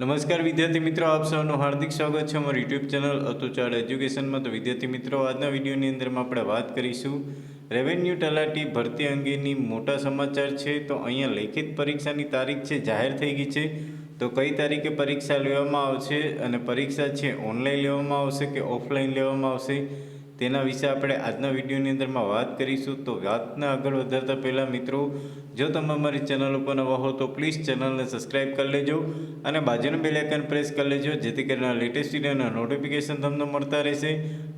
નમસ્કાર વિદ્યાર્થી મિત્રો, આપ સૌનું હાર્દિક સ્વાગત છે અમારી યુટ્યુબ ચેનલ અતુચાળ એજ્યુકેશનમાં. તો વિદ્યાર્થી મિત્રો, આજના વિડીયોની અંદરમાં આપણે વાત કરીશું રેવન્યુ તલાટી ભરતી અંગેની મોટા સમાચાર છે. તો અહીંયા લેખિત પરીક્ષાની તારીખ છે, જાહેર થઈ ગઈ છે. તો કઈ તારીખે પરીક્ષા લેવામાં આવશે અને પરીક્ષા છે ઓનલાઈન લેવામાં આવશે કે ઓફલાઈન લેવામાં આવશે? તેના વિશે આપણે આજના વિડીયોની અંદરમાં વાત કરીશું. તો વાતને આગળ વધારતા પહેલાં મિત્રો, જો તમે અમારી ચેનલ ઉપર નવા હો તો પ્લીઝ ચેનલને સબસ્ક્રાઇબ કરી લેજો અને બાજુનું બેલેકન પ્રેસ કરી લેજો, જેથી કરીને લેટેસ્ટ વિડીયોના નોટિફિકેશન તમને મળતા રહેશે.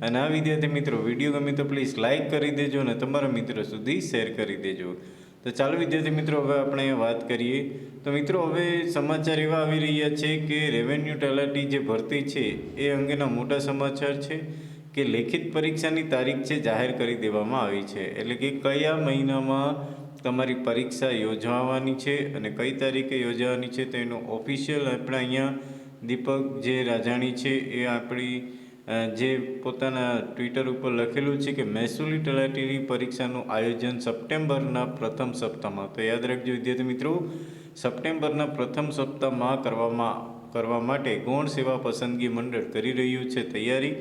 અને આ વિદ્યાર્થી મિત્રો, વીડિયો ગમે તો પ્લીઝ લાઇક કરી દેજો અને તમારા મિત્રો સુધી શેર કરી દેજો. તો ચાલો વિદ્યાર્થી મિત્રો, હવે આપણે વાત કરીએ. તો મિત્રો, હવે સમાચાર એવા આવી રહ્યા છે કે રેવન્યુ તલાટી જે ભરતી છે, એ અંગેના મોટા સમાચાર છે. કે લેખિત પરીક્ષાની તારીખ છે જાહેર કરી દેવામાં આવી છે. એટલે કે કયા મહિનામાં તમારી પરીક્ષા યોજવાની છે અને કઈ તારીખે યોજવાની છે તેનું ઓફિશિયલ આપણે અહીંયા દીપક જે રાજાણી છે એ આપણી જે પોતાના ટ્વિટર ઉપર લખેલું છે કે મહેસૂલી તલાટીની પરીક્ષાનું આયોજન સપ્ટેમ્બરના પ્રથમ સપ્તાહમાં. તો યાદ રાખજો વિદ્યાર્થી મિત્રો, સપ્ટેમ્બરના પ્રથમ સપ્તાહમાં કરવામાં, કરવા માટે ગૌણ સેવા પસંદગી મંડળ કરી રહ્યું છે તૈયારી.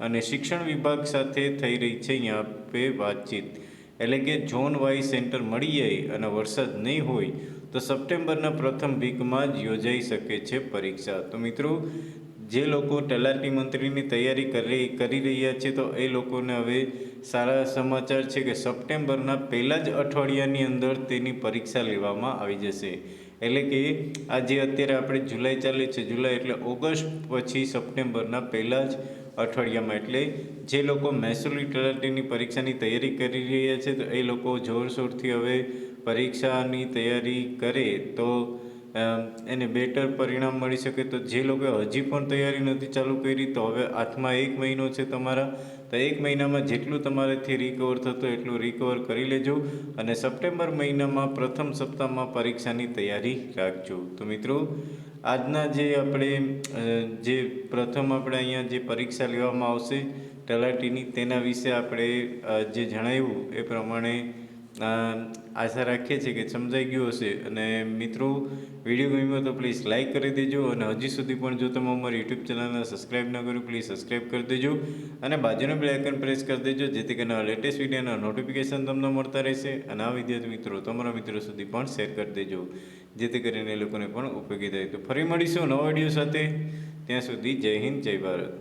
અને શિક્ષણ વિભાગ સાથે થઈ રહી છે અહીંયા પે વાતચીત. એટલે કે ઝોન વાઇઝ સેન્ટર મળી જાય અને વરસાદ નહીં હોય, તો સપ્ટેમ્બરના પ્રથમ વીકમાં જ યોજાઈ શકે છે પરીક્ષા. તો મિત્રો, જે લોકો તલાટી મંત્રીની તૈયારી કરી કરી રહ્યા છે, તો એ લોકોને હવે સારા સમાચાર છે કે સપ્ટેમ્બરના પહેલા જ અઠવાડિયાની અંદર તેની પરીક્ષા લેવામાં આવી જશે. એટલે કે આ જે અત્યારે આપણે જુલાઈ ચાલે છે, જુલાઈ એટલે ઓગસ્ટ પછી સપ્ટેમ્બરના પહેલાં જ અઠવાડિયામાં. એટલે જે લોકો મહેસૂલી તલાટીની પરીક્ષાની તૈયારી કરી રહ્યા છે, તો એ લોકો જોરશોરથી હવે પરીક્ષાની તૈયારી કરે તો એને બેટર પરિણામ મળી શકે તો જે લોકો હજી પણ તૈયારી નથી ચાલુ કરી, તો હવે હાથમાં એક મહિનો છે તમારા, તો એક મહિનામાં જેટલું તમારાથી રિકવર થતું એટલું રિકવર કરી લેજો અને સપ્ટેમ્બર મહિનામાં પ્રથમ સપ્તાહમાં પરીક્ષાની તૈયારી રાખજો. તો મિત્રો, આજના જે આપણે જે પ્રથમ આપણે અહીંયા જે પરીક્ષા લેવામાં આવશે તલાટીની, તેના વિશે આપણે જે જણાવ્યું એ પ્રમાણે આશા રાખીએ છીએ કે સમજાઈ ગયું હશે. અને મિત્રો, વીડિયો ગમ્યો તો પ્લીઝ લાઇક કરી દેજો અને હજી સુધી પણ જો તમે અમારી યુટ્યુબ ચેનલને સબસ્ક્રાઇબ ન કર્યું પ્લીઝ સબસ્ક્રાઇબ કરી દેજો અને બાજુનું બે આઇકન પ્રેસ કરી દેજો, જેથી કરીને લેટેસ્ટ વિડીયોના નોટિફિકેશન તમને મળતા રહેશે. અને આ વિદ્યાર્થી મિત્રો તમારા મિત્રો સુધી પણ શેર કરી દેજો, જેથી કરીને એ લોકોને પણ ઉપયોગી થાય. તો ફરી મળીશું નવા વીડિયો સાથે. ત્યાં સુધી જય હિન્દ, જય ભારત.